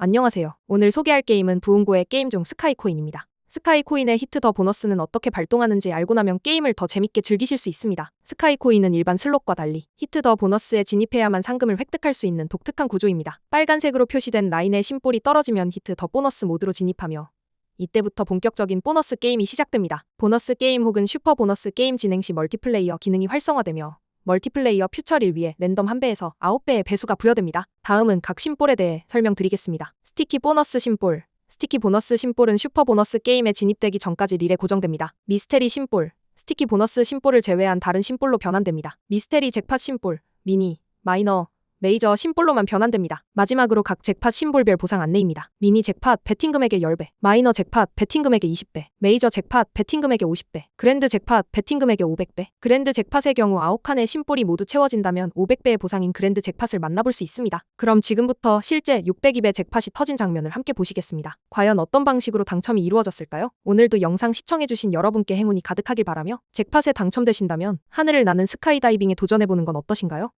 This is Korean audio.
안녕하세요. 오늘 소개할 게임은 부흥고의 게임 중 스카이코인입니다. 스카이코인의 히트 더 보너스는 어떻게 발동하는지 알고 나면 게임을 더 재밌게 즐기실 수 있습니다. 스카이코인은 일반 슬롯과 달리 히트 더 보너스에 진입해야만 상금을 획득할 수 있는 독특한 구조입니다. 빨간색으로 표시된 라인의 심볼이 떨어지면 히트 더 보너스 모드로 진입하며 이때부터 본격적인 보너스 게임이 시작됩니다. 보너스 게임 혹은 슈퍼 보너스 게임 진행 시 멀티플레이어 기능이 활성화되며 멀티플레이어 퓨처를 위해 랜덤 1배에서 9배의 배수가 부여됩니다. 다음은 각 심볼에 대해 설명드리겠습니다. 스티키 보너스 심볼 스티키 보너스 심볼은 슈퍼 보너스 게임에 진입되기 전까지 릴에 고정됩니다. 미스테리 심볼 스티키 보너스 심볼을 제외한 다른 심볼로 변환됩니다. 미스테리 잭팟 심볼, 미니, 마이너, 메이저 심볼로만 변환됩니다. 마지막으로 각 잭팟 심볼별 보상 안내입니다. 미니 잭팟 베팅 금액의 10배, 마이너 잭팟 베팅 금액의 20배, 메이저 잭팟 베팅 금액의 50배, 그랜드 잭팟 베팅 금액의 500배. 그랜드 잭팟의 경우 9칸의 심볼이 모두 채워진다면 500배의 보상인 그랜드 잭팟을 만나볼 수 있습니다. 그럼 지금부터 실제 602배 잭팟이 터진 장면을 함께 보시겠습니다. 과연 어떤 방식으로 당첨이 이루어졌을까요? 오늘도 영상 시청해주신 여러분께 행운이 가득하길 바라며 잭팟에 당첨되신다면 하늘을 나는 스카이다이빙에 도전해보는 건 어떠신가요?